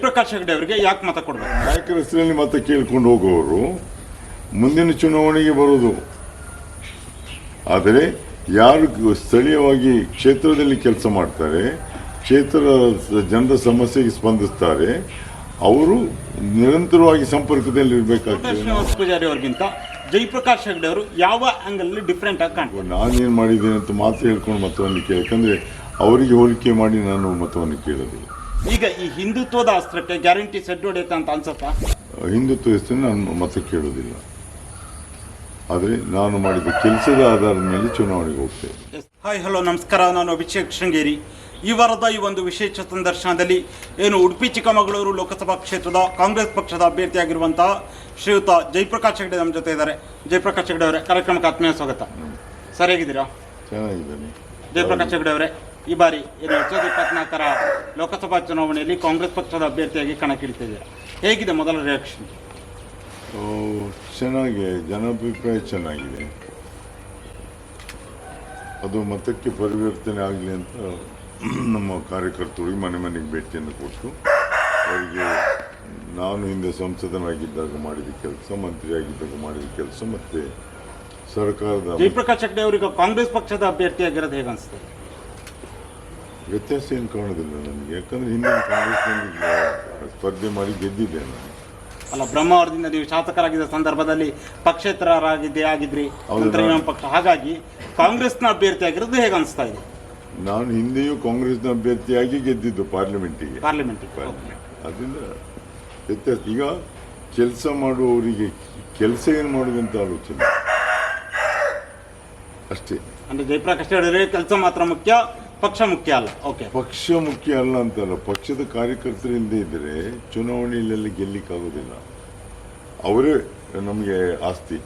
ಜಯಪ್ರಕಾಶ್ ಹೆಗಡೆ ಅವರಿಗೆ ಯಾಕೆ ಮತ ಕೊಡಬೇಕು? ನಾಯಕರ ಹೆಸರಲ್ಲಿ ಮತ ಕೇಳ್ಕೊಂಡು ಹೋಗುವವರು ಮುಂದಿನ ಚುನಾವಣೆಗೆ ಬರೋದು ಆದರೆ ಯಾರು ಸ್ಥಳೀಯವಾಗಿ ಕ್ಷೇತ್ರದಲ್ಲಿ ಕೆಲಸ ಮಾಡ್ತಾರೆ ಕ್ಷೇತ್ರ ಜನರ ಸಮಸ್ಯೆಗೆ ಸ್ಪಂದಿಸ್ತಾರೆ ಅವರು ನಿರಂತರವಾಗಿ ಸಂಪರ್ಕದಲ್ಲಿ ಇರಬೇಕಾಗ್ತದೆ. ಶ್ರೀನಿವಾಸ ಪೂಜಾರಿ ಅವರಿಗಿಂತ ಜಯಪ್ರಕಾಶ್ ಹೆಗಡೆ ಅವರು ಯಾವ ಆಂಗಲ್ ಡಿಫ್ರೆಂಟ್ ಆಗಿ ಕಾಣ್ತಾರೆ? ನಾನೇನು ಮಾಡಿದ್ದೇನೆ ಅಂತ ಮಾತು ಹೇಳ್ಕೊಂಡು ಮತವನ್ನು ಕೇಳಿ ಯಾಕಂದರೆ ಅವರಿಗೆ ಹೋಲಿಕೆ ಮಾಡಿ ನಾನು ಮತವನ್ನು ಕೇಳೋದಿಲ್ಲ. ಈಗ ಈ ಹಿಂದುತ್ವದ ಅಸ್ತ್ರಕ್ಕೆ ಗ್ಯಾರಂಟಿ ಸೆಡ್ ಹೊಡೆಯುತ್ತೆ ಅಂತ ಅನ್ಸತ್ತಾ? ಹಿಂದುತ್ವ ಹೆಸರು ನಾನು ಮತ ಕೇಳೋದಿಲ್ಲ. ಆದರೆ ನಾನು ಮಾಡಿದ ಕೆಲಸದ ಆಧಾರದ ಮೇಲೆ ಚುನಾವಣೆಗೆ ಹೋಗ್ತೇನೆ. ಹಾಯ್ ಹಲೋ ನಮಸ್ಕಾರ. ನಾನು ಅಭಿಷೇಕ್ ಶೃಂಗೇರಿ. ಈ ವಾರದ ಈ ಒಂದು ವಿಶೇಷ ಸಂದರ್ಶನದಲ್ಲಿ ಏನು ಉಡುಪಿ ಚಿಕ್ಕಮಗಳೂರು ಲೋಕಸಭಾ ಕ್ಷೇತ್ರದ ಕಾಂಗ್ರೆಸ್ ಪಕ್ಷದ ಅಭ್ಯರ್ಥಿಯಾಗಿರುವಂತಹ ಶ್ರೀಯುತ ಜಯಪ್ರಕಾಶ್ ಹೆಗಡೆ ನಮ್ಮ ಜೊತೆ ಇದ್ದಾರೆ. ಜಯಪ್ರಕಾಶ್ ಹೆಗಡೆ ಅವರೇ ಕಾರ್ಯಕ್ರಮಕ್ಕೆ ಆತ್ಮೀಯ ಸ್ವಾಗತ. ಸರಿಯಾಗಿದ್ದೀರಾ? ಚೆನ್ನಾಗಿದ್ದಾನೆ. ಜಯಪ್ರಕಾಶ್ ಹೆಗಡೆ ಅವರೇ ಈ ಬಾರಿ ಏನು ಎರಡ್ ಸಾವಿರದ ಇಪ್ಪತ್ನಾಲ್ಕರ ಲೋಕಸಭಾ ಚುನಾವಣೆಯಲ್ಲಿ ಕಾಂಗ್ರೆಸ್ ಪಕ್ಷದ ಅಭ್ಯರ್ಥಿಯಾಗಿ ಕಣಕ್ಕಿಳಿತಿದೆ. ಹೇಗಿದೆ ಮೊದಲ ರಿಯಾಕ್ಷನ್ ಓ, ಚೆನ್ನಾಗಿ ಜನಾಭಿಪ್ರಾಯ ಚೆನ್ನಾಗಿದೆ. ಅದು ಮತಕ್ಕೆ ಪರಿವರ್ತನೆ ಆಗಲಿ ಅಂತ ನಮ್ಮ ಕಾರ್ಯಕರ್ತರು ಮನೆ ಮನೆಗೆ ಭೇಟಿಯನ್ನು ಕೊಟ್ಟು ಅವರಿಗೆ ನಾನು ಹಿಂದೆ ಸಂಸದನಾಗಿದ್ದಾಗ ಮಾಡಿದ ಕೆಲಸ ಮಂತ್ರಿಯಾಗಿದ್ದಾಗ ಮಾಡಿದ ಕೆಲಸ ಮತ್ತು ಸರ್ಕಾರದ ಜಯಪ್ರಕಾಶ್ ಹೆಗಡೆ ಅವರಿಗೆ ಕಾಂಗ್ರೆಸ್ ಪಕ್ಷದ ಅಭ್ಯರ್ಥಿಯಾಗಿರೋದು ಹೇಗೆ ಅನಿಸ್ತದೆ ವ್ಯತ್ಯಾಸ ಏನು ಕಾಣೋದಿಲ್ಲ ನನಗೆ ಯಾಕಂದರೆ ಹಿಂದಿನ ಕಾಂಗ್ರೆಸ್ ಸ್ಪರ್ಧೆ ಮಾಡಿ ಗೆದ್ದಿದ್ದೆ ನಾನು. ಅಲ್ಲ ಬ್ರಹ್ಮಾವರದಿಂದ ನೀವು ಶಾಸಕರಾಗಿದ್ದ ಸಂದರ್ಭದಲ್ಲಿ ಪಕ್ಷೇತರರಾಗಿದ್ದೇ ಆಗಿದ್ರಿ ಹೌದು, ನಂತರ ಇನ್ನೊಂದು ಪಕ್ಷ. ಹಾಗಾಗಿ ಕಾಂಗ್ರೆಸ್ನ ಅಭ್ಯರ್ಥಿ ಆಗಿರೋದು ಹೇಗೆ ಅನಿಸ್ತಾ ಇದೆ ನಾನು ಹಿಂದೆಯೂ ಕಾಂಗ್ರೆಸ್ನ ಅಭ್ಯರ್ಥಿಯಾಗಿ ಗೆದ್ದಿದ್ದು ಪಾರ್ಲಿಮೆಂಟಿಗೆ. ಪಾರ್ಲಿಮೆಂಟಿಗೆ ಪಾರ್ಲಿಮೆಂಟ್. ಅದರಿಂದ ವ್ಯತ್ಯಾಸ. ಈಗ ಕೆಲಸ ಮಾಡುವವರಿಗೆ ಕೆಲಸ ಏನು ಮಾಡುವಂತ ಆಲೋಚನೆ. ಅಷ್ಟೇ. ಅಂದ್ರೆ ಜಯಪ್ರಕಾಶ್ ಹೇಳಿದ್ರೆ ಕೆಲಸ ಮಾತ್ರ ಮುಖ್ಯ ಪಕ್ಷ ಮುಖ್ಯ ಅಲ್ಲ ಓಕೆ ಪಕ್ಷ ಮುಖ್ಯ ಅಲ್ಲ ಅಂತಲ್ಲ ಪಕ್ಷದ ಕಾರ್ಯಕರ್ತರಿಂದ ಇದ್ದರೆ ಚುನಾವಣೆಯಲ್ಲಿ ಗೆಲ್ಲಿಕ್ಕಾಗೋದಿಲ್ಲ. ಅವರೇ ನಮಗೆ ಆಸ್ತಿ.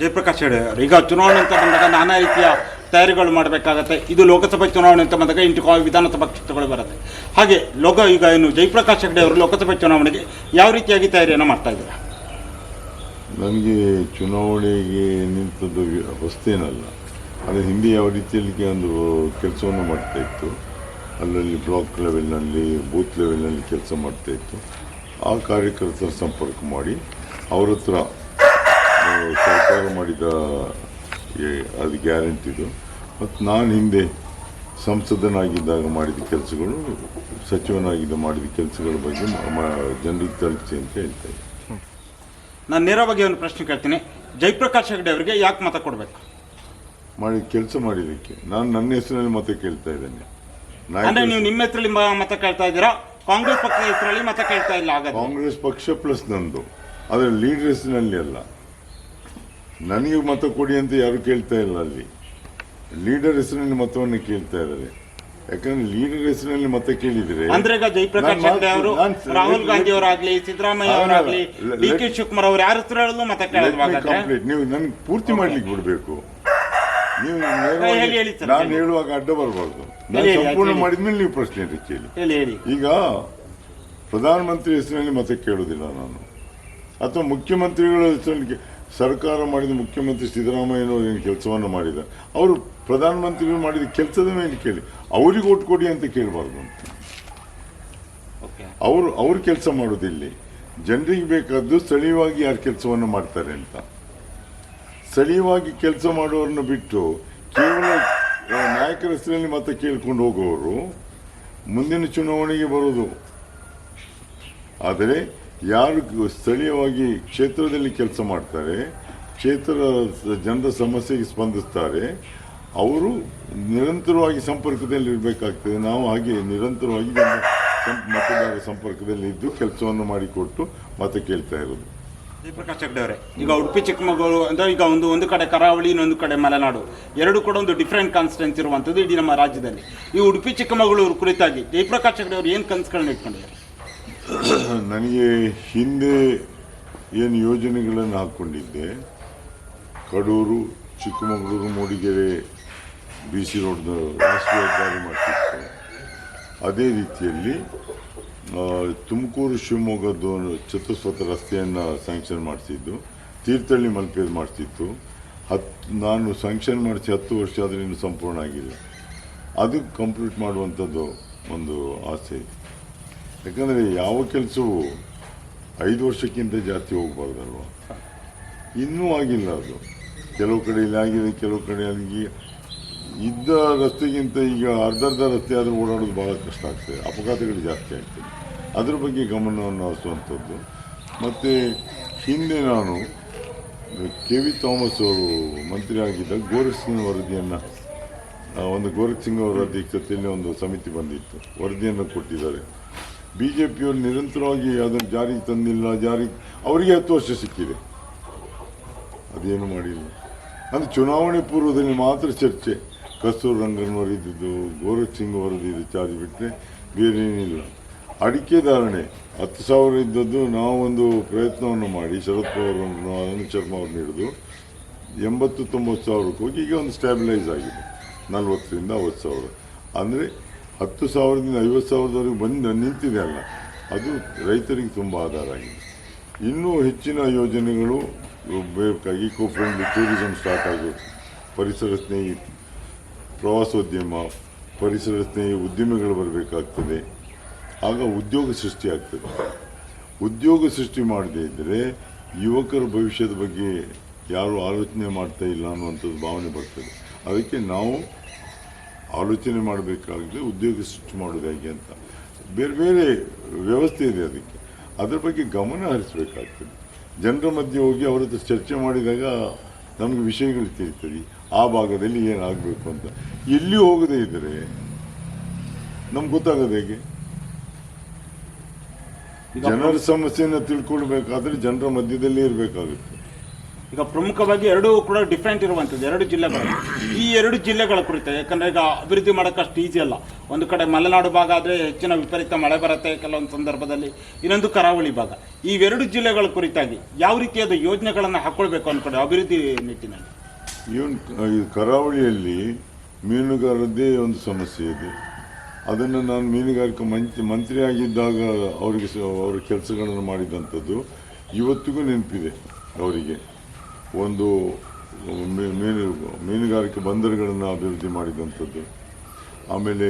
ಜಯಪ್ರಕಾಶ್ ಅವರು ಈಗ ಚುನಾವಣೆ ಅಂತ ಬಂದಾಗ ನಾನಾ ರೀತಿಯ ತಯಾರಿಗಳು ಮಾಡಬೇಕಾಗತ್ತೆ. ಇದು ಲೋಕಸಭೆ ಚುನಾವಣೆ ಅಂತ ಬಂದಾಗ ಇಂಟು ವಿಧಾನಸಭಾ ಕ್ಷೇತ್ರಗಳು ಬರುತ್ತೆ. ಹಾಗೆ ಲೋಕ ಈಗ ಏನು ಜಯಪ್ರಕಾಶ್ ಹೆಗ್ಡೆ ಅವರು ಲೋಕಸಭೆ ಚುನಾವಣೆಗೆ ಯಾವ ರೀತಿಯಾಗಿ ತಯಾರಿಯನ್ನು ಮಾಡ್ತಾ ಇದ್ದಾರೆ? ನನಗೆ ಚುನಾವಣೆಗೆ ನಿಂತದ್ದು ವ್ಯವಸ್ಥೆ ಹೊಸ್ತೇನಲ್ಲ ಆದರೆ ಹಿಂದೆ ಯಾವ ರೀತಿಯಲ್ಲಿ ಒಂದು ಕೆಲಸವನ್ನು ಮಾಡ್ತಾ ಇತ್ತು, ಅಲ್ಲಲ್ಲಿ ಬ್ಲಾಕ್ ಲೆವೆಲ್ನಲ್ಲಿ, ಬೂತ್ ಲೆವೆಲ್ನಲ್ಲಿ ಕೆಲಸ ಮಾಡ್ತಾ ಇತ್ತು. ಆ ಕಾರ್ಯಕರ್ತರ ಸಂಪರ್ಕ ಮಾಡಿ, ಅವ್ರ ಹತ್ರ ಸರ್ಕಾರ ಮಾಡಿದ ಅದು ಗ್ಯಾರಂಟಿದು ಮತ್ತು ನಾನು ಹಿಂದೆ ಸಂಸದನಾಗಿದ್ದಾಗ ಮಾಡಿದ ಕೆಲಸಗಳು, ಸಚಿವನಾಗಿದ್ದ ಮಾಡಿದ ಕೆಲಸಗಳ ಬಗ್ಗೆ ಜನರಿಗೆ ತಲುಪಿಸಿ ಅಂತ ಹೇಳ್ತಾ ನಾನು ನೇರವಾಗಿ ಒಂದು ಪ್ರಶ್ನೆ ಕೇಳ್ತೀನಿ. ಜಯಪ್ರಕಾಶ್ ಹೆಗಡೆ ಅವರಿಗೆ ಯಾಕೆ ಮತ ಕೊಡಬೇಕು? ಮಾಡಿ ಕೆಲಸ ಮಾಡಿದಕ್ಕೆ ನಾನು ನನ್ನ ಹೆಸರಿನಲ್ಲಿ ಮತ ಕೇಳ್ತಾ ಇದ್ದೇನೆ. ಅಂದ್ರೆ ನೀವು ನಿಮ್ಮ ಹೆಸರಲ್ಲಿ ಮತ ಕೇಳ್ತಾ ಇದ್ದೀರಾ? ಕಾಂಗ್ರೆಸ್ ಪಕ್ಷದ ಹೆಸರಲ್ಲಿ ಮತ ಕೇಳ್ತಾ ಇಲ್ಲ ಹಾಗಾದ್ರೆ? ಕಾಂಗ್ರೆಸ್ ಪಕ್ಷ ಪ್ಲಸ್ ನಂದು. ಆದರೆ ಲೀಡರ್ ಹೆಸರಿನಲ್ಲಿ ಅಲ್ಲ. ನನಗೆ ಮತ ಕೊಡಿ ಅಂತ ಯಾರು ಕೇಳ್ತಾ ಇಲ್ಲ ಅಲ್ಲಿ. ಲೀಡರ್ ಹೆಸರಿನಲ್ಲಿ ಮತವನ್ನು ಕೇಳ್ತಾ ಇದ್ದಾರೆ. ಯಾಕಂದ್ರೆ ಲೀಡರ್ ಹೆಸರಿನಲ್ಲಿ ಮತ ಕೇಳಿದ್ರೆ ಅಂದ್ರೆ ಈಗ ಜಯಪ್ರಕಾಶ್ ಅವರು ರಾಹುಲ್ ಗಾಂಧಿ ಅವರಾಗ್ಲಿ ಸಿದ್ದರಾಮಯ್ಯ ಅವರಾಗ್ಲಿ ಡಿ ಕೆ ಶಿವಕುಮಾರ್ ಅವ್ರು ಯಾರ ಹತ್ರ ಮತ ಕೇಳೋದು. ನೀವು ನನ್ಗೆ ಪೂರ್ತಿ ಮಾಡ್ಲಿಕ್ಕೆ ಬಿಡಬೇಕು. ನೀವು ಹೇಳಿ, ಹೇಳಿ ನಾನು ಹೇಳುವಾಗ ಅಡ್ಡ ಬರಬಾರ್ದು. ನಾನು ಸಂಪೂರ್ಣ. ಮಾಡಿದ್ಮೇಲೆ ನೀವು ಪ್ರಶ್ನೆ ಕೇಳಿ ಹೇಳಿ. ಈಗ ಪ್ರಧಾನಮಂತ್ರಿ ಹೆಸರಿನಲ್ಲಿ ಮತ ಕೇಳುವುದಿಲ್ಲ ನಾನು. ಅಥವಾ ಮುಖ್ಯಮಂತ್ರಿಗಳ ಹೆಸರಲ್ಲಿ ಸರ್ಕಾರ ಮಾಡಿದ ಮುಖ್ಯಮಂತ್ರಿ ಸಿದ್ದರಾಮಯ್ಯನವರು ಏನು ಕೆಲಸವನ್ನು ಮಾಡಿದ ಅವರು ಪ್ರಧಾನಮಂತ್ರಿಗಳು ಮಾಡಿದ ಕೆಲಸದ ಮೇಲೆ ಕೇಳಿ. ಅವರಿಗೆ ಓಟ್ ಕೊಡಿ ಅಂತ ಕೇಳಬಾರ್ದು ಅಂತ. ಅವರು ಅವ್ರು ಕೆಲಸ ಮಾಡೋದಿಲ್ಲಿ. ಜನರಿಗೆ ಬೇಕಾದ್ದು ಸ್ಥಳೀಯವಾಗಿ ಯಾರು ಕೆಲಸವನ್ನು ಮಾಡ್ತಾರೆ ಅಂತ. ಸ್ಥಳೀಯವಾಗಿ ಕೆಲಸ ಮಾಡುವವರನ್ನು ಬಿಟ್ಟು ಕೇವಲ ನಾಯಕರ ಹೆಸರಲ್ಲಿ ಮತ ಕೇಳ್ಕೊಂಡು ಹೋಗುವವರು ಮುಂದಿನ ಚುನಾವಣೆಗೆ ಬರೋದು. ಆದರೆ ಯಾರು ಸ್ಥಳೀಯವಾಗಿ ಕ್ಷೇತ್ರದಲ್ಲಿ ಕೆಲಸ ಮಾಡ್ತಾರೆ ಕ್ಷೇತ್ರ ಜನರ ಸಮಸ್ಯೆಗೆ ಸ್ಪಂದಿಸ್ತಾರೆ, ಅವರು ನಿರಂತರವಾಗಿ ಸಂಪರ್ಕದಲ್ಲಿ ಇರಬೇಕಾಗ್ತದೆ. ನಾವು ಹಾಗೆ ನಿರಂತರವಾಗಿ ಮತದಾರರ ಸಂಪರ್ಕದಲ್ಲಿ ಇದ್ದು ಕೆಲಸವನ್ನು ಮಾಡಿಕೊಟ್ಟು ಮತ ಕೇಳ್ತಾ ಇರೋದು. ಜಯಪ್ರಕಾಶ್ ಹೆಗ್ಡೆ ಅವರೇ. ಈಗ ಉಡುಪಿ ಚಿಕ್ಕಮಗಳೂರು, ಅಂದ್ರೆ ಈಗ ಒಂದು ಒಂದು ಕಡೆ ಕರಾವಳಿ, ಇನ್ನೊಂದು ಕಡೆ ಮಲೆನಾಡು, ಎರಡು ಕೂಡ ಒಂದು ಡಿಫ್ರೆಂಟ್ ಕಾನ್ಸ್ಟೆನ್ಸ್ ಇರುವಂಥದ್ದು ಇಡೀ ನಮ್ಮ ರಾಜ್ಯದಲ್ಲಿ. ಈ ಉಡುಪಿ ಚಿಕ್ಕಮಗಳೂರು ಕುರಿತಾಗಿ ಜಯಪ್ರಕಾಶ್ ಹೆಗ್ಡೆ ಅವರು ಏನು ಕನಸುಗಳನ್ನ ಇಟ್ಕೊಂಡಿದ್ದಾರೆ? ನನಗೆ ಹಿಂದೆ ಏನು ಯೋಜನೆಗಳನ್ನು ಹಾಕ್ಕೊಂಡಿದ್ದೆ, Kadur, Chikkamagaluru, Mudigere, B C road ರಾಷ್ಟ್ರೀಯ ಹೆದ್ದಾರಿ ಮಾಡ್ತಿತ್ತು ಅದೇ ರೀತಿಯಲ್ಲಿ ತುಮಕೂರು ಶಿವಮೊಗ್ಗದ್ದು ಚತುಸ್ಪಥ ರಸ್ತೆಯನ್ನು ಸ್ಯಾಂಕ್ಷನ್ ಮಾಡಿಸಿದ್ದು ತೀರ್ಥಹಳ್ಳಿ ಮಲ್ಪೆ ಮಾಡಿಸಿತ್ತು ಹತ್ತು ನಾನು ಸ್ಯಾಂಕ್ಷನ್ ಮಾಡಿಸಿ ಹತ್ತು ವರ್ಷ ಆದರೆ ಇನ್ನೂ ಸಂಪೂರ್ಣ ಆಗಿಲ್ಲ. ಅದು ಕಂಪ್ಲೀಟ್ ಮಾಡುವಂಥದ್ದು ಒಂದು ಆಸೆ. ಯಾಕಂದರೆ ಯಾವ ಕೆಲಸವು ಐದು ವರ್ಷಕ್ಕಿಂತ ಜಾಸ್ತಿ ಹೋಗಬಾರ್ದಲ್ವ? ಇನ್ನೂ ಆಗಿಲ್ಲ ಅದು. ಕೆಲವು ಕಡೆಯಲ್ಲಿ ಆಗಿದೆ, ಕೆಲವು ಕಡೆ ಕಡೆಯಲ್ಲಿ ಇದ್ದ ರಸ್ತೆಗಿಂತ ಈಗ ಅರ್ಧ ರಸ್ತೆ ಆದರೂ ಓಡಾಡೋದು ಭಾಳ ಕಷ್ಟ ಆಗ್ತದೆ. ಅಪಘಾತಗಳು ಜಾಸ್ತಿ ಆಗ್ತದೆ. ಅದ್ರ ಬಗ್ಗೆ ಗಮನವನ್ನು ಹರಿಸುವಂಥದ್ದು. ಮತ್ತು ಹಿಂದೆ ನಾನು ಕೆ ವಿ ಥಾಮಸ್ ಅವರು ಮಂತ್ರಿ ಆಗಿದ್ದಾಗ ಗೋರಖ್ ಸಿಂಗ್ ವರದಿಯನ್ನು ಒಂದು ಗೋರಖ್ ಸಿಂಗ್ ಅವರ ಅಧ್ಯಕ್ಷತೆಯಲ್ಲಿ ಒಂದು ಸಮಿತಿ ಬಂದಿತ್ತು. ವರದಿಯನ್ನು ಕೊಟ್ಟಿದ್ದಾರೆ. ಬಿ ಜೆ ಪಿಯವರು ನಿರಂತರವಾಗಿ ಅದನ್ನು ಜಾರಿಗೆ ತಂದಿಲ್ಲ ಜಾರಿಗೆ ಅವರಿಗೆ ಹತ್ತು ವರ್ಷ ಸಿಕ್ಕಿದೆ. ಅದೇನು ಮಾಡಿಲ್ಲ. ಅಂದರೆ ಚುನಾವಣೆ ಪೂರ್ವದಲ್ಲಿ ಮಾತ್ರ ಚರ್ಚೆ. ಕಸ್ತೂರ್ ರಂಗನ್ ವರದಿದ್ದು, ಗೋರಖ್ ಸಿಂಗ್ ವರದಿದ್ದು ಚಾರ್ಜ್ ಬಿಟ್ಟರೆ ಬೇರೆ ಏನಿಲ್ಲ ಅಡಿಕೆ ಧಾರಣೆ ಹತ್ತು ಸಾವಿರ ಇದ್ದದ್ದು ನಾವೊಂದು ಪ್ರಯತ್ನವನ್ನು ಮಾಡಿ, ಶರತ್ ಪವಾರ್ ಅನಿಲ್ ಶರ್ಮಾ ಅವ್ರನ್ನ ಹಿಡಿದು ಎಂಬತ್ತು ತೊಂಬತ್ತು ಸಾವಿರಕ್ಕೆ ಹೋಗಿ ಈಗ ಒಂದು ಸ್ಟ್ಯಾಬಿಲೈಸ್ ಆಗಿದೆ. ನಲ್ವತ್ತರಿಂದ ಐವತ್ತು ಸಾವಿರ. ಅಂದರೆ ಹತ್ತು ಸಾವಿರದಿಂದ ಐವತ್ತು ಸಾವಿರದವರೆಗೆ ಬಂದು ನಿಂತಿದೆ ಅಲ್ಲ. ಅದು ರೈತರಿಗೆ ತುಂಬ ಆಧಾರ ಆಗಿದೆ. ಇನ್ನೂ ಹೆಚ್ಚಿನ ಯೋಜನೆಗಳು ಬೇಕಾಗಿ ಇಕೋ ಫ್ರೆಂಡ್ಲಿ ಟೂರಿಸಂ ಸ್ಟಾರ್ಟ್ ಆಗೋದು. ಪರಿಸರ ಸ್ನೇಹಿ ಪ್ರವಾಸೋದ್ಯಮ, ಪರಿಸರ ಸ್ನೇಹಿ ಉದ್ಯಮಗಳು ಬರಬೇಕಾಗ್ತದೆ. ಆಗ ಉದ್ಯೋಗ ಸೃಷ್ಟಿ ಆಗ್ತದೆ. ಉದ್ಯೋಗ ಸೃಷ್ಟಿ ಮಾಡದೇ ಇದ್ದರೆ ಯುವಕರ ಭವಿಷ್ಯದ ಬಗ್ಗೆ ಯಾರು ಆಲೋಚನೆ ಮಾಡ್ತಾ ಇಲ್ಲ ಅನ್ನುವಂಥದ್ದು ಭಾವನೆ ಬರ್ತದೆ. ಅದಕ್ಕೆ ನಾವು ಆಲೋಚನೆ ಮಾಡಬೇಕಾಗಿದೆ ಉದ್ಯೋಗ ಸೃಷ್ಟಿ ಮಾಡೋದು ಹೇಗೆ ಅಂತ. ಬೇರೆ ಬೇರೆ ವ್ಯವಸ್ಥೆ ಇದೆ ಅದಕ್ಕೆ. ಅದರ ಬಗ್ಗೆ ಗಮನ ಹರಿಸಬೇಕಾಗ್ತದೆ. ಜನರ ಮಧ್ಯೆ ಹೋಗಿ ಅವರ ಹತ್ರ ಚರ್ಚೆ ಮಾಡಿದಾಗ ನಮಗೆ ವಿಷಯಗಳು ತಿಳಿತದೆ. ಆ ಭಾಗದಲ್ಲಿ ಏನಾಗಬೇಕು ಅಂತ. ಎಲ್ಲಿ ಹೋಗದೇ ಇದ್ದರೆ ನಮ್ಗೆ ಗೊತ್ತಾಗೋದು ಹೇಗೆ? ಜನರ ಸಮಸ್ಯೆಯನ್ನು ತಿಳ್ಕೊಳ್ಬೇಕಾದ್ರೆ ಜನರ ಮಧ್ಯದಲ್ಲಿ ಇರಬೇಕಾಗುತ್ತೆ. ಈಗ ಪ್ರಮುಖವಾಗಿ ಎರಡೂ ಕೂಡ ಡಿಫ್ರೆಂಟ್ ಇರುವಂಥದ್ದು ಎರಡು ಜಿಲ್ಲೆಗಳು. ಈ ಎರಡು ಜಿಲ್ಲೆಗಳ ಕುರಿತು ಯಾಕಂದ್ರೆ ಈಗ ಅಭಿವೃದ್ಧಿ ಮಾಡೋಕ್ಕಷ್ಟು ಈಜಿ ಅಲ್ಲ. ಒಂದು ಕಡೆ ಮಲೆನಾಡು ಭಾಗ ಆದರೆ ಹೆಚ್ಚಿನ ವಿಪರೀತ ಮಳೆ ಬರುತ್ತೆ ಕೆಲವೊಂದು ಸಂದರ್ಭದಲ್ಲಿ ಇನ್ನೊಂದು ಕರಾವಳಿ ಭಾಗ. ಇವೆರಡು ಜಿಲ್ಲೆಗಳ ಕುರಿತಾಗಿ ಯಾವ ರೀತಿಯಾದ ಯೋಜನೆಗಳನ್ನು ಹಾಕೊಳ್ಬೇಕು ಅಂದ್ಕೊಂಡು ಅಭಿವೃದ್ಧಿ ನಿಟ್ಟಿನಲ್ಲಿ? ಇವನ್ ಈ ಕರಾವಳಿಯಲ್ಲಿ ಮೀನುಗಾರದ್ದೇ ಒಂದು ಸಮಸ್ಯೆ ಇದೆ. ಅದನ್ನು ನಾನು ಮೀನುಗಾರಿಕೆ ಮಂತ್ರಿ, ಮಂತ್ರಿಯಾಗಿದ್ದಾಗ ಅವರಿಗೆ ಅವರ ಕೆಲಸಗಳನ್ನು ಮಾಡಿದಂಥದ್ದು ಇವತ್ತಿಗೂ ನೆನಪಿದೆ ಅವರಿಗೆ. ಒಂದು ಮೀನು, ಮೀನುಗಾರಿಕೆ ಬಂದರುಗಳನ್ನು ಅಭಿವೃದ್ಧಿ ಮಾಡಿದಂಥದ್ದು. ಆಮೇಲೆ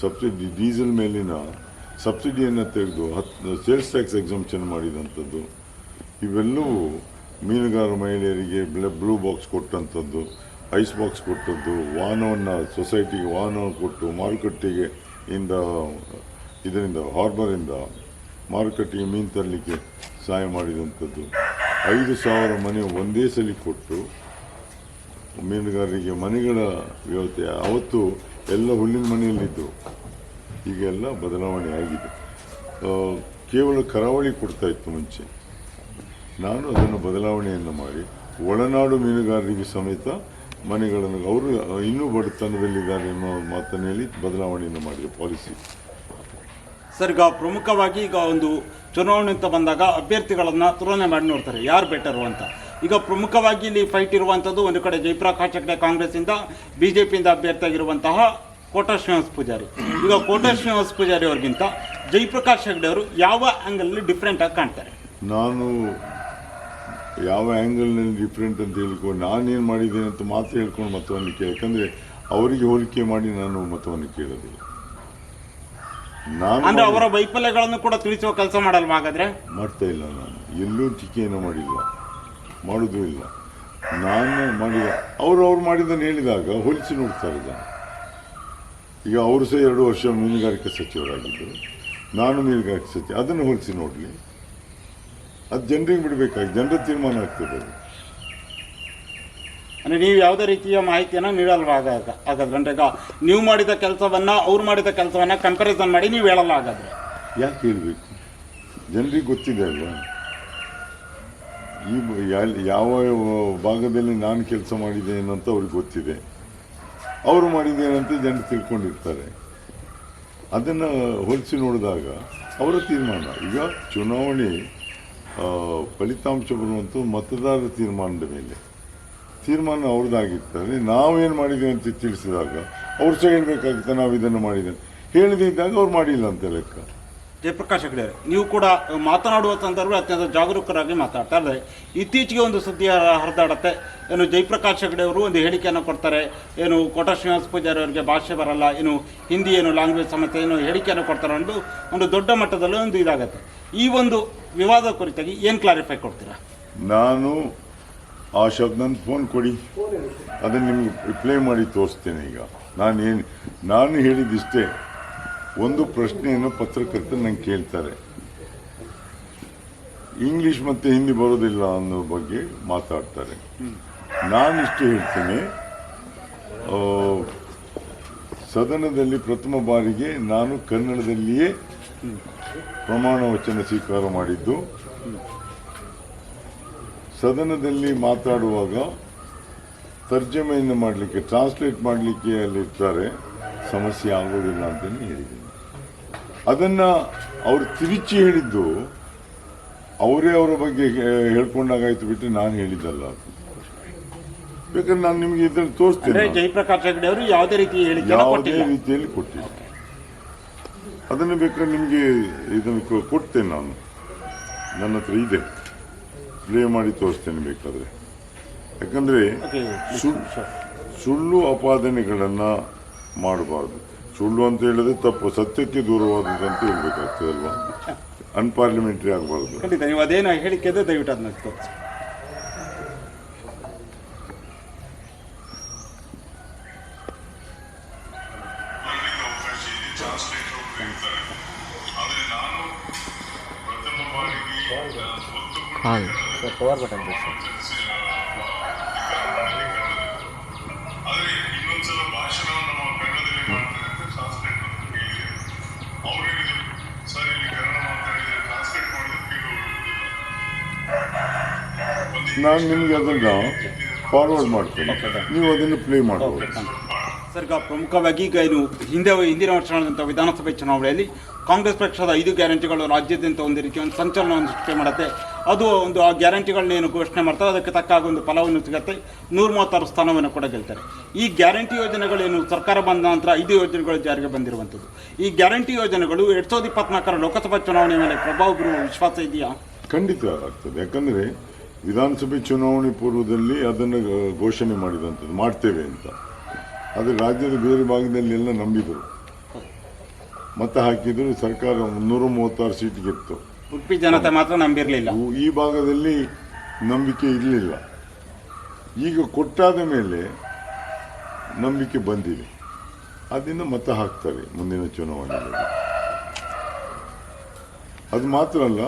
ಸಬ್ಸಿಡಿ, ಡೀಸೆಲ್ ಮೇಲಿನ ಸಬ್ಸಿಡಿಯನ್ನು ತೆಗೆದು ಹತ್ತು ಸೇಲ್ಸ್ ಟ್ಯಾಕ್ಸ್ ಎಕ್ಸಾಮ್ಷನ್ ಮಾಡಿದಂಥದ್ದು. ಇವೆಲ್ಲವೂ ಮೀನುಗಾರ ಮಹಿಳೆಯರಿಗೆ ಬ್ಲೂ ಬಾಕ್ಸ್ ಕೊಟ್ಟಂಥದ್ದು. ಐಸ್ ಬಾಕ್ಸ್ ಕೊಟ್ಟದ್ದು ವಾಹನವನ್ನು ಸೊಸೈಟಿಗೆ ವಾಹನ ಕೊಟ್ಟು ಮಾರುಕಟ್ಟೆಗೆ ಇಂದ, ಇದರಿಂದ, ಹಾರ್ಬರಿಂದ ಮಾರುಕಟ್ಟೆಗೆ ಮೀನು ತರಲಿಕ್ಕೆ ಸಹಾಯ ಮಾಡಿದಂಥದ್ದು. ಐದು ಸಾವಿರ ಮನೆ ಒಂದೇ ಸಲ ಕೊಟ್ಟು ಮೀನುಗಾರರಿಗೆ ಮನೆಗಳ ವ್ಯವಸ್ಥೆ, ಅವತ್ತು ಎಲ್ಲ ಹುಲ್ಲಿನ ಮನೆಯಲ್ಲಿದ್ದು. ಈಗೆಲ್ಲ ಬದಲಾವಣೆ ಆಗಿದೆ. ಕೇವಲ ಕರಾವಳಿ ಕೊಡ್ತಾ ಇತ್ತು ಮುಂಚೆ. ನಾನು ಅದನ್ನು ಬದಲಾವಣೆಯನ್ನು ಮಾಡಿ, ಒಳನಾಡು ಮೀನುಗಾರರಿಗೆ ಸಮೇತ ಮನೆಗಳನ್ನು ಅವರು ಇನ್ನೂ ಬಡತನದಲ್ಲಿದ್ದಾರೆ ಎನ್ನುವ ಮಾತನ್ನು ಹೇಳಿ ಬದಲಾವಣೆಯನ್ನು ಮಾಡಿದೆ ಪಾಲಿಸಿ. ಸರ್ ಈಗ ಪ್ರಮುಖವಾಗಿ ಈಗ ಒಂದು ಚುನಾವಣೆ ಅಂತ ಬಂದಾಗ ಅಭ್ಯರ್ಥಿಗಳನ್ನು ತುಲನೆ ಮಾಡಿ ನೋಡ್ತಾರೆ. ಯಾರು ಬೆಟರು ಅಂತ? ಈಗ ಪ್ರಮುಖವಾಗಿ ಇಲ್ಲಿ ಫೈಟ್ ಇರುವಂಥದ್ದು ಒಂದು ಕಡೆ ಜಯಪ್ರಕಾಶ್ ಹೆಗ್ಡೆ ಕಾಂಗ್ರೆಸ್ಸಿಂದ ಬಿ ಜೆ ಪಿಯಿಂದ ಅಭ್ಯರ್ಥಿಯಾಗಿರುವಂತಹ ಕೋಟಾ ಶ್ರೀನಿವಾಸ ಪೂಜಾರಿ. ಈಗ ಕೋಟಾ ಶ್ರೀನಿವಾಸ ಪೂಜಾರಿ ಅವ್ರಿಗಿಂತ ಜಯಪ್ರಕಾಶ್ ಹೆಗ್ಡೆ ಅವರು ಯಾವ ಆ್ಯಂಗಲಲ್ಲಿ ಡಿಫ್ರೆಂಟಾಗಿ ಕಾಣ್ತಾರೆ? ನಾನು ಯಾವ ಆ್ಯಂಗಲ್ನಲ್ಲಿ ಡಿಫ್ರೆಂಟ್ ಅಂತ ಹೇಳ್ಕೊಂಡು ನಾನೇನು ಮಾಡಿದ್ದೇನೆ ಅಂತ ಮಾತ್ರ ಹೇಳ್ಕೊಂಡು ಮತವನ್ನು ಕೇಳಿ. ಯಾಕಂದರೆ ಅವರಿಗೆ ಹೋಲಿಕೆ ಮಾಡಿ ನಾನು ಮತವನ್ನು ಕೇಳೋದಿಲ್ಲ. ನಾನು ಅವರ ವೈಫಲ್ಯಗಳನ್ನು ಕೂಡ ತಿಳಿಸುವ ಕೆಲಸ ಮಾಡಲ್ವಾ ಹಾಗಾದ್ರೆ? ಮಾಡ್ತಾ ಇಲ್ಲ ನಾನು. ಎಲ್ಲೂ ಟೀಕೆಯನ್ನು ಮಾಡಿಲ್ಲ. ಮಾಡೋದೂ ಇಲ್ಲ. ನಾನು ಮಾಡಿದ ಅವರು ಅವ್ರು ಮಾಡಿದ್ದನ್ನು ಹೇಳಿದಾಗ ಹೋಲಿಸಿ ನೋಡ್ತಾರೆ ಜನ ಈಗ ಅವರು ಸಹ ಎರಡು ವರ್ಷ ಮೀನುಗಾರಿಕೆ ಸಚಿವರಾಗಿದ್ದರು. ನಾನು ಮೀನುಗಾರಿಕೆ ಸಚಿವ. ಅದನ್ನು ಹೋಲಿಸಿ ನೋಡಲಿ. ಅದು ಜನರಿಗೆ ಬಿಡಬೇಕಾಗಿ ಜನರ ತೀರ್ಮಾನ ಆಗ್ತದೆ ಅದು. ಅಂದ್ರೆ ನೀವು ಯಾವುದೇ ರೀತಿಯ ಮಾಹಿತಿಯನ್ನು ನೀಡಲ್ವ ಆಗಾಗ ಹಾಗಾದ್ರೆ ಅಂದ್ರೆ ಈಗ ನೀವು ಮಾಡಿದ ಕೆಲಸವನ್ನು ಅವ್ರು ಮಾಡಿದ ಕೆಲಸವನ್ನು ಕಂಪ್ಯಾರಿಸನ್ ಮಾಡಿ ನೀವು ಹೇಳಲ್ಲ ಹಾಗಾದ್ರೆ ಯಾಕೆ ಹೇಳಬೇಕು? ಜನರಿಗೆ ಗೊತ್ತಿದೆ ಅಲ್ವಾ? ಈ ಯಾವ ಭಾಗದಲ್ಲಿ ನಾನು ಕೆಲಸ ಮಾಡಿದೆ ಅಂತ ಅವ್ರಿಗೆ ಗೊತ್ತಿದೆ. ಅವರು ಮಾಡಿದ್ದೇನಂತ ಜನರು ತಿಳ್ಕೊಂಡಿರ್ತಾರೆ. ಅದನ್ನು ಹೋಲಿಸಿ ನೋಡಿದಾಗ ಅವರ ತೀರ್ಮಾನ. ಈಗ ಚುನಾವಣೆ ಫಲಿತಾಂಶ ಬರುವಂಥ ಮತದಾರರ ತೀರ್ಮಾನದ ಮೇಲೆ. ತೀರ್ಮಾನ ಅವ್ರದ್ದಾಗಿರ್ತಾರೆ ನಾವೇನು ಮಾಡಿದ್ದೀವಿ ಅಂತ ತಿಳಿಸಿದಾಗ, ಅವ್ರು ಸಹ ಹೇಳಬೇಕಾಗುತ್ತೆ, ನಾವು ಇದನ್ನು ಮಾಡಿದ್ದೇವೆ. ಹೇಳದೇ ಇದ್ದಾಗ ಅವ್ರು ಮಾಡಿಲ್ಲ ಅಂತ ಲೆಕ್ಕ. ಜಯಪ್ರಕಾಶ್ ಹೆಗಡೆ, ನೀವು ಕೂಡ ಮಾತನಾಡುವ ಸಂದರ್ಭದಲ್ಲಿ ಅತ್ಯಂತ ಜಾಗರೂಕರಾಗಿ ಮಾತಾಡ್ತಾ ಇದ್ದಾರೆ. ಇತ್ತೀಚೆಗೆ ಒಂದು ಸುದ್ದಿ ಹರಿದಾಡುತ್ತೆ. ಏನು ಜಯಪ್ರಕಾಶ್ ಹೆಗ್ಡೆ ಅವರು ಒಂದು ಹೇಳಿಕೆಯನ್ನು ಕೊಡ್ತಾರೆ. ಏನು ಕೋಟ ಶ್ರೀನಿವಾಸ ಪೂಜಾರಿ ಅವರಿಗೆ ಭಾಷೆ ಬರಲ್ಲ. ಏನು ಹಿಂದಿ, ಏನು ಲ್ಯಾಂಗ್ವೇಜ್ ಸಮಸ್ಯೆ ಏನು ಹೇಳಿಕೆಯನ್ನು ಕೊಡ್ತಾರೆ. ಒಂದು ಒಂದು ದೊಡ್ಡ ಮಟ್ಟದಲ್ಲಿ ಒಂದು ಇದಾಗತ್ತೆ. ಈ ಒಂದು ವಿವಾದ ಕುರಿತಾಗಿ ಏನು ಕ್ಲಾರಿಫೈ ಕೊಡ್ತೀರಾ? ನಾನು ಆ ಶಬ್ದ ನನ್ನ ಫೋನ್ ಕೊಡಿ. ಅದನ್ನು ನಿಮಗೆ ರಿಪ್ಲೈ ಮಾಡಿ ತೋರಿಸ್ತೇನೆ ಈಗ. ನಾನು ಏನು ನಾನು ಹೇಳಿದಿಷ್ಟೇ, ಒಂದು ಪ್ರಶ್ನೆಯನ್ನು ಪತ್ರಕರ್ತರು ನಂಗೆ ಕೇಳ್ತಾರೆ. ಇಂಗ್ಲಿಷ್ ಮತ್ತು ಹಿಂದಿ ಬರೋದಿಲ್ಲ ಅನ್ನೋ ಬಗ್ಗೆ ಮಾತಾಡ್ತಾರೆ. ನಾನು ಇಷ್ಟು ಹೇಳ್ತೇನೆ ಸದನದಲ್ಲಿ ಪ್ರಥಮ ಬಾರಿಗೆ ನಾನು ಕನ್ನಡದಲ್ಲಿಯೇ ಪ್ರಮಾಣ ವಚನ ಸ್ವೀಕಾರ ಮಾಡಿದ್ದು. ಸದನದಲ್ಲಿ ಮಾತಾಡುವಾಗ ತರ್ಜಮೆಯನ್ನು ಮಾಡಲಿಕ್ಕೆ ಟ್ರಾನ್ಸ್ಲೇಟ್ ಮಾಡಲಿಕ್ಕೆ ಅಲ್ಲಿರ್ತಾರೆ ಸಮಸ್ಯೆ ಆಗೋದಿಲ್ಲ ಅಂತಲೇ ಹೇಳಿದ್ದೀನಿ. ಅದನ್ನು ಅವರು ತಿರುಚಿ ಹೇಳಿದ್ದು ಅವರೇ ಅವರ ಬಗ್ಗೆ ಹೇಳ್ಕೊಂಡಾಗಾಯ್ತು ಬಿಟ್ಟು ನಾನು ಹೇಳಿದ್ದಲ್ಲ ಬೇಕಾದ್ರೆ ನಾನು ನಿಮಗೆ ಇದನ್ನು ತೋರಿಸ್ತೇನೆ ಜಯಪ್ರಕಾಶ್ ಹೆಗಡೆ ಅವರು ಯಾವುದೇ ರೀತಿ ಯಾವುದೇ ರೀತಿಯಲ್ಲಿ ಕೊಟ್ಟಿಲ್ಲ. ಅದನ್ನು ಬೇಕಾದ್ರೆ ನಿಮಗೆ ಇದನ್ನು ಕೊಡ್ತೇನೆ ನಾನು. ನನ್ನ ಹತ್ರ ಇದೆ. ಪ್ಲೇ ಮಾಡಿ ತೋರಿಸ್ತೇನೆ ಬೇಕಾದರೆ. ಯಾಕಂದರೆ ಸುಳ್ಳು ಅಪಾದನೆಗಳನ್ನು ಮಾಡಬಾರ್ದು. ಸುಳ್ಳು ಅಂತ ಹೇಳಿದ್ರೆ ತಪ್ಪು. ಸತ್ಯಕ್ಕೆ ದೂರವಾದದಂತ ಹೇಳ್ಬೇಕಾಗ್ತದಲ್ವಾ? ಅನ್ಪಾರ್ಲಿಮೆಂಟ್ರಿ ಆಗಬಾರ್ದು. ಖಂಡಿತ ನೀವು ಅದೇನು ಹೇಳಿಕೆ ಇದೆ ದಯವಿಟ್ಟು ಅದನ್ನ ತೋರಿಸಿ ಅವಕಾಶ ಇದೆ ಟ್ರಾನ್ಸ್ಲೇಟರ್ ಒಬ್ರು ಇರ್ತಾರೆ ಆದರೆ ನಾನು ಪ್ರಥಮ ಬಾರಿಗೆ ಒತ್ತು ಪವರ್ ಬಟನ್ ಆದರೆ ಇನ್ನೊಂದ್ಸಲ ಭಾಷಣವನ್ನು ನಾವು ಕನ್ನಡದಲ್ಲಿ ಮಾಡ್ತಾರೆ ಅಂತ ಪವರ್ ಬಟನ್ ಹೇಳಿದ್ರು ಸರ್. ಟ್ರಾನ್ಸ್ಲೇಟ್ ಮಾಡೋದಕ್ಕೆ ನಾನು ನಿಮಗೆ ಅದನ್ನು ಫಾರ್ವರ್ಡ್ ಮಾಡ್ತೀನಿ. ನೀವು ಅದನ್ನು ಪ್ಲೇ ಮಾಡ್ಬೋದು. ಸರ್ ಈಗ ಪ್ರಮುಖವಾಗಿ ಈಗ ಇದು ಹಿಂದೆ ಹಿಂದಿನ ವರ್ಷ ನಡೆದಂಥ ವಿಧಾನಸಭೆ ಚುನಾವಣೆಯಲ್ಲಿ ಕಾಂಗ್ರೆಸ್ ಪಕ್ಷದ ಐದು ಗ್ಯಾರಂಟಿಗಳು ರಾಜ್ಯಾದ್ಯಂತ ಒಂದು ರೀತಿಯ ಒಂದು ಸಂಚಲನವನ್ನು ಸೃಷ್ಟಿ ಮಾಡುತ್ತೆ. ಅದು ಒಂದು ಆ ಗ್ಯಾರಂಟಿಗಳನ್ನ ಏನು ಘೋಷಣೆ ಮಾಡ್ತಾರೆ, ಅದಕ್ಕೆ ತಕ್ಕ ಒಂದು ಫಲವನ್ನು ಸಿಗುತ್ತೆ. ನೂರ ಮೂವತ್ತಾರು ಸ್ಥಾನವನ್ನು ಕೂಡ ಗೆಲ್ತಾರೆ. ಈ ಗ್ಯಾರಂಟಿ ಯೋಜನೆಗಳೇನು ಸರ್ಕಾರ ಬಂದ ನಂತರ ಐದು ಯೋಜನೆಗಳು ಜಾರಿಗೆ ಬಂದಿರುವಂಥದ್ದು. ಈ ಗ್ಯಾರಂಟಿ ಯೋಜನೆಗಳು ಎರಡು ಸಾವಿರದ ಇಪ್ಪತ್ನಾಲ್ಕರ ಲೋಕಸಭಾ ಚುನಾವಣೆ ಮೇಲೆ ಪ್ರಭಾವ ಬೀರುವ ವಿಶ್ವಾಸ ಇದೆಯಾ? ಖಂಡಿತ ಆಗ್ತದೆ. ಯಾಕಂದರೆ ವಿಧಾನಸಭೆ ಚುನಾವಣೆ ಪೂರ್ವದಲ್ಲಿ ಅದನ್ನು ಘೋಷಣೆ ಮಾಡಿದಂಥದ್ದು, ಮಾಡ್ತೇವೆ ಅಂತ. ಅದು ರಾಜ್ಯದ ಬೇರೆ ಭಾಗದಲ್ಲಿ ಎಲ್ಲ ನಂಬಿದರು. ಮತ ಹಾಕಿದ್ರು ಸರ್ಕಾರ ಮುನ್ನೂರ ಮೂವತ್ತಾರು ಸೀಟ್ ಗೆತ್ತು. ಉಡುಪಿ ಜನತೆ ಮಾತ್ರ ನಂಬಿರಲಿಲ್ಲ. ಈ ಭಾಗದಲ್ಲಿ ನಂಬಿಕೆ ಇರಲಿಲ್ಲ. ಈಗ ಕೊಟ್ಟಾದ ಮೇಲೆ ನಂಬಿಕೆ ಬಂದಿದೆ. ಅದನ್ನು ಮತ ಹಾಕ್ತಾರೆ ಮುಂದಿನ ಚುನಾವಣೆಯಲ್ಲಿ. ಅದು ಮಾತ್ರ ಅಲ್ಲ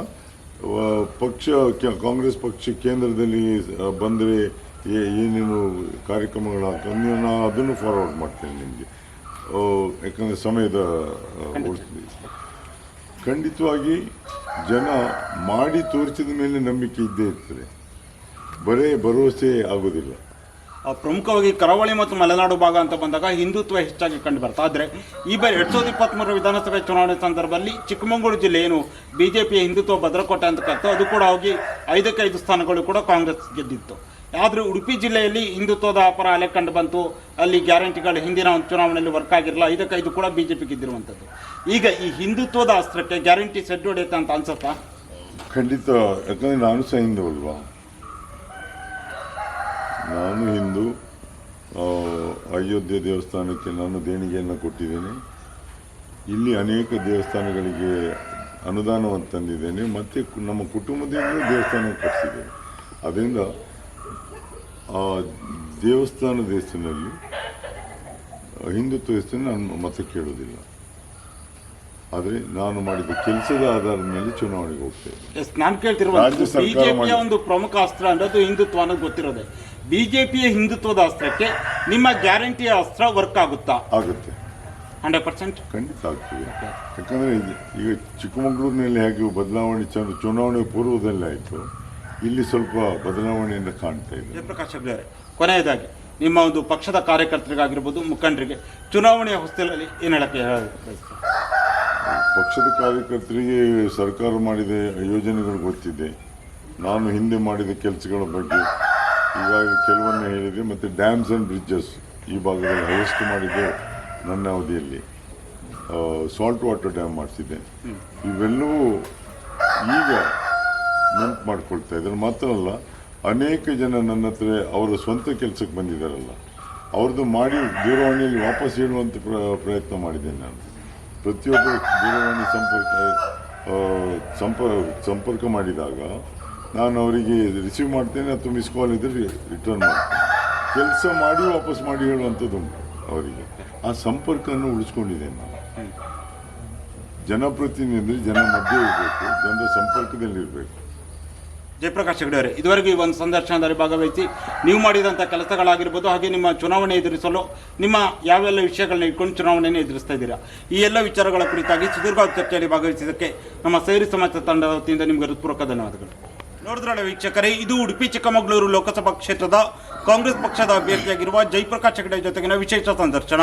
ಪಕ್ಷ ಕಾಂಗ್ರೆಸ್ ಪಕ್ಷ ಕೇಂದ್ರದಲ್ಲಿ ಬಂದರೆ ಏನೇನು ಕಾರ್ಯಕ್ರಮಗಳು ಹಾಕ್ತಾರೆ ನೀವು ನಾನು ಅದನ್ನು ಫಾರ್ವರ್ಡ್ ಮಾಡ್ತೇನೆ ನಿಮಗೆ. ಯಾಕಂದರೆ ಸಮಯದ ಖಂಡಿತವಾಗಿ ಜನ ಮಾಡಿ ತೋರಿಸಿದ ಮೇಲೆ ನಂಬಿಕೆ ಇದ್ದೇ ಇರ್ತದೆ. ಬರೇ ಭರವಸೆ ಆಗೋದಿಲ್ಲ ಆ, ಪ್ರಮುಖವಾಗಿ ಕರಾವಳಿ ಮತ್ತು ಮಲೆನಾಡು ಭಾಗ ಅಂತ ಬಂದಾಗ ಹಿಂದುತ್ವ ಹೆಚ್ಚಾಗಿ ಕಂಡು ಬರ್ತಾ. ಆದರೆ ಈ ಬಾರಿ ಎರಡ್ ಸಾವಿರದ ಇಪ್ಪತ್ತ್ಮೂರರ ವಿಧಾನಸಭೆ ಚುನಾವಣೆ ಸಂದರ್ಭದಲ್ಲಿ ಚಿಕ್ಕಮಗಳೂರು ಜಿಲ್ಲೆ ಏನು ಬಿಜೆಪಿಯ ಹಿಂದುತ್ವ ಭದ್ರಕೋಟೆ ಅಂತ ಕತ್ತು ಅದು ಕೂಡ ಹೋಗಿ ಐದಕ್ಕೆ ಐದು ಸ್ಥಾನಗಳು ಕೂಡ ಕಾಂಗ್ರೆಸ್ ಗೆದ್ದಿತ್ತು. ಆದರೆ ಉಡುಪಿ ಜಿಲ್ಲೆಯಲ್ಲಿ ಹಿಂದುತ್ವದ ಅಪರ ಅಲೆ ಕಂಡು ಬಂತು. ಅಲ್ಲಿ ಗ್ಯಾರಂಟಿಗಳು ಹಿಂದಿನ ಒಂದು ಚುನಾವಣೆಯಲ್ಲಿ ವರ್ಕ್ ಆಗಿರಲ್ಲ ಇದು ಕೂಡ ಬಿ ಜೆ ಬಿಜೆಪಿ ಗೆದ್ದಿರುವಂಥದ್ದು. ಈಗ ಈ ಹಿಂದುತ್ವದ ಅಸ್ತ್ರಕ್ಕೆ ಗ್ಯಾರಂಟಿ ಸೆಡ್ ಹೊಡೆಯುತ್ತೆ ಅಂತ ಅನ್ಸುತ್ತಾ? ಖಂಡಿತ, ಯಾಕಂದರೆ ನಾನು ಸಹ ಹಿಂದೂ ಅಲ್ವಾ? ನಾನು ಹಿಂದೂ ಅಯೋಧ್ಯೆ ದೇವಸ್ಥಾನಕ್ಕೆ ನಾನು ದೇಣಿಗೆಯನ್ನು ಕೊಟ್ಟಿದ್ದೇನೆ. ಇಲ್ಲಿ ಅನೇಕ ದೇವಸ್ಥಾನಗಳಿಗೆ ಅನುದಾನವನ್ನು ತಂದಿದ್ದೇನೆ. ಮತ್ತು ನಮ್ಮ ಕುಟುಂಬದಿಂದ ದೇವಸ್ಥಾನ ಕಟ್ಟಿಸಿದ್ದೇನೆ ಅದರಿಂದ ಆ ದೇವಸ್ಥಾನದ ಹೆಸರಿನಲ್ಲಿ ಹಿಂದುತ್ವ ಹೆಸರಿನ ನಾನು ಮತ ಕೇಳೋದಿಲ್ಲ ಆದರೆ ನಾನು ಮಾಡಿದ ಕೆಲಸದ ಆಧಾರದ ಮೇಲೆ ಚುನಾವಣೆಗೆ ಹೋಗ್ತೇನೆ ನಾನು ಕೇಳ್ತಿರುವ ಬಿಜೆಪಿಯ ಒಂದು ಪ್ರಮುಖ ಅಸ್ತ್ರ ಅನ್ನೋದು ಹಿಂದುತ್ವ ಅನ್ನೋದು ಗೊತ್ತಿರೋದೆ. ಬಿಜೆಪಿಯ ಹಿಂದುತ್ವದ ಅಸ್ತ್ರಕ್ಕೆ ನಿಮ್ಮ ಗ್ಯಾರಂಟಿಯ ಅಸ್ತ್ರ ವರ್ಕ್ ಆಗುತ್ತಾ? ಆಗುತ್ತೆ. ಹಂಡ್ರೆಡ್ ಪರ್ಸೆಂಟ್ ಖಂಡಿತ ಆಗ್ತದೆ. ಯಾಕಂದರೆ ಈಗ ಚಿಕ್ಕಮಗಳೂರಿನಲ್ಲಿ ಹೇಗೆ ಬದಲಾವಣೆ ಚುನಾವಣೆ ಪೂರ್ವದಲ್ಲಿ ಆಯಿತು. ಇಲ್ಲಿ ಸ್ವಲ್ಪ ಬದಲಾವಣೆಯನ್ನು ಕಾಣ್ತಾ ಇದೆ. ಜಯಪ್ರಕಾಶ್ ಹೆಗ್ಡೆ ಕೊನೆಯದಾಗಿ ನಿಮ್ಮ ಒಂದು ಪಕ್ಷದ ಕಾರ್ಯಕರ್ತರಿಗಾಗಿರ್ಬೋದು ಮುಖಂಡರಿಗೆ ಚುನಾವಣೆಯ ಹೊಸ್ತಿಲಲ್ಲಿ ಏನು ಹೇಳಕ್ಕೆ? ಪಕ್ಷದ ಕಾರ್ಯಕರ್ತರಿಗೆ ಸರ್ಕಾರ ಮಾಡಿದ ಯೋಜನೆಗಳು ಗೊತ್ತಿದೆ. ನಾನು ಹಿಂದೆ ಮಾಡಿದ ಕೆಲಸಗಳ ಬಗ್ಗೆ ಈಗಾಗಲೇ ಕೆಲವನ್ನು ಹೇಳಿದೆ. ಮತ್ತು ಡ್ಯಾಮ್ಸ್ ಆ್ಯಂಡ್ ಬ್ರಿಡ್ಜಸ್ ಈ ಭಾಗದಲ್ಲಿ ಹೈಯೆಸ್ಟ್ ಮಾಡಿದೆ ನನ್ನ ಅವಧಿಯಲ್ಲಿ. ಸಾಲ್ಟ್ ವಾಟರ್ ಡ್ಯಾಮ್ ಮಾಡಿಸಿದ್ದೆ ಇವೆಲ್ಲವೂ ಈಗ ನೆನ್ಪು ಮಾಡ್ಕೊಳ್ತಾ ಇದ್ದಾರೆ. ಮಾತ್ರ ಅಲ್ಲ ಅನೇಕ ಜನ ನನ್ನ ಹತ್ರ ಅವರ ಸ್ವಂತ ಕೆಲಸಕ್ಕೆ ಬಂದಿದ್ದಾರಲ್ಲ. ಅವ್ರದ್ದು ಮಾಡಿ ದೂರವಾಣಿಯಲ್ಲಿ ವಾಪಸ್ ಹೇಳುವಂಥ ಪ್ರ- ಪ್ರಯತ್ನ ಮಾಡಿದ್ದೇನೆ ನಾನು. ಪ್ರತಿಯೊಬ್ಬರು ದೂರವಾಣಿ ಸಂಪರ್ಕ ಸಂಪರ್ಕ ಸಂಪ ಸಂಪರ್ಕ ಮಾಡಿದಾಗ ನಾನು ಅವರಿಗೆ ರಿಸೀವ್ ಮಾಡ್ತೇನೆ ಅಥವಾ ಮಿಸ್ ಕಾಲ್ ಇದ್ದರೆ ರಿಟರ್ನ್ ಮಾಡ್ತೇನೆ. ಕೆಲಸ ಮಾಡಿ ವಾಪಸ್ ಮಾಡಿ ಹೇಳುವಂಥದ್ದು ಉಂಟು ಅವರಿಗೆ. ಆ ಸಂಪರ್ಕವನ್ನು ಉಳಿಸ್ಕೊಂಡಿದ್ದೇನೆ ನಾನು. ಜನಪ್ರತಿನಿಧಿ ಜನ ಮಧ್ಯೆ ಇರಬೇಕು ಜನರ ಸಂಪರ್ಕದಲ್ಲಿ ಇರಬೇಕು ಜಯಪ್ರಕಾಶ್ ಹೆಗಡೆ ಅವರೇ ಇದುವರೆಗೂ ಈ ಒಂದು ಸಂದರ್ಶನದಲ್ಲಿ ಭಾಗವಹಿಸಿ ನೀವು ಮಾಡಿದಂಥ ಕೆಲಸಗಳಾಗಿರ್ಬೋದು ಹಾಗೆ ನಿಮ್ಮ ಚುನಾವಣೆ ಎದುರಿಸಲು ನಿಮ್ಮ ಯಾವೆಲ್ಲ ವಿಷಯಗಳನ್ನ ಇಟ್ಕೊಂಡು ಚುನಾವಣೆಯನ್ನು ಎದುರಿಸ್ತಾ ಇದ್ದೀರಾ? ಈ ಎಲ್ಲ ವಿಚಾರಗಳ ಕುರಿತಾಗಿ ಸುದೀರ್ಘ ಚರ್ಚೆಯಲ್ಲಿ ಭಾಗವಹಿಸಿದ್ದಕ್ಕೆ ನಮ್ಮ ಸೇರಿ ಸಮಾಜ ತಂಡದ ವತಿಯಿಂದ ನಿಮಗೆ ಹೃತ್ಪೂರ್ವಕ ಧನ್ಯವಾದಗಳು. ನೋಡಿದ್ರಲ್ಲ ವೀಕ್ಷಕರೇ, ಇದು ಉಡುಪಿ, ಚಿಕ್ಕಮಗಳೂರು ಲೋಕಸಭಾ ಕ್ಷೇತ್ರದ ಕಾಂಗ್ರೆಸ್ ಪಕ್ಷದ ಅಭ್ಯರ್ಥಿಯಾಗಿರುವ ಜಯಪ್ರಕಾಶ್ ಹೆಗಡೆ ಜೊತೆಗಿನ ವಿಶೇಷ ಸಂದರ್ಶನ.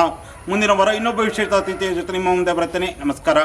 ಮುಂದಿನ ವಾರ ಇನ್ನೊಬ್ಬ ವಿಶೇಷ ಅತಿಥಿಯ ಜೊತೆ ನಿಮ್ಮ ಮುಂದೆ ಬರುತ್ತೇನೆ. ನಮಸ್ಕಾರ.